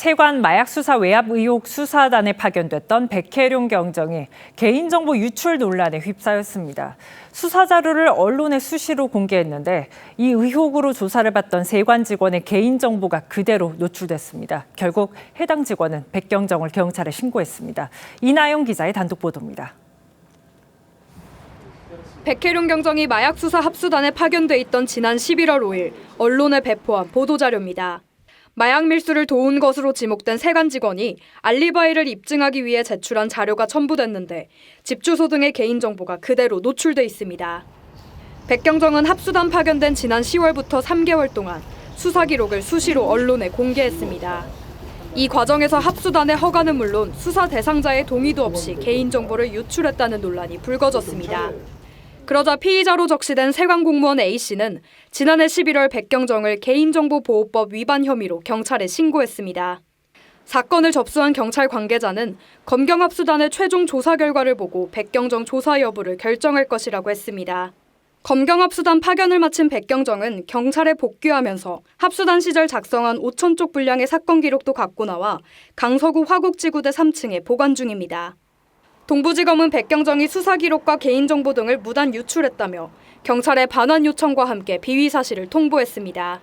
세관 마약 수사 외압 의혹 수사단에 파견됐던 백혜룡 경정이 개인정보 유출 논란에 휩싸였습니다. 수사 자료를 언론에 수시로 공개했는데 이 의혹으로 조사를 받던 세관 직원의 개인정보가 그대로 노출됐습니다. 결국 해당 직원은 백경정을 경찰에 신고했습니다. 이나영 기자의 단독 보도입니다. 백혜룡 경정이 마약 수사 합수단에 파견돼 있던 지난 11월 5일 언론에 배포한 보도 자료입니다. 마약 밀수를 도운 것으로 지목된 세관 직원이 알리바이를 입증하기 위해 제출한 자료가 첨부됐는데 집 주소 등의 개인 정보가 그대로 노출돼 있습니다. 백경정은 합수단 파견된 지난 10월부터 3개월 동안 수사 기록을 수시로 언론에 공개했습니다. 이 과정에서 합수단의 허가는 물론 수사 대상자의 동의도 없이 개인 정보를 유출했다는 논란이 불거졌습니다. 그러자 피의자로 적시된 세관 공무원 A 씨는 지난해 11월 백경정을 개인정보보호법 위반 혐의로 경찰에 신고했습니다. 사건을 접수한 경찰 관계자는 검경합수단의 최종 조사 결과를 보고 백경정 조사 여부를 결정할 것이라고 했습니다. 검경합수단 파견을 마친 백경정은 경찰에 복귀하면서 합수단 시절 작성한 5천 쪽 분량의 사건 기록도 갖고 나와 강서구 화곡지구대 3층에 보관 중입니다. 동부지검은 백경정이 수사 기록과 개인정보 등을 무단 유출했다며 경찰에 반환 요청과 함께 비위 사실을 통보했습니다.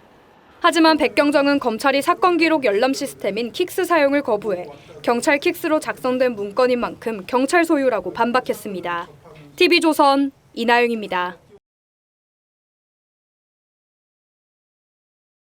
하지만 백경정은 검찰이 사건 기록 열람 시스템인 킥스 사용을 거부해 경찰 킥스로 작성된 문건인 만큼 경찰 소유라고 반박했습니다. TV조선 이나영입니다.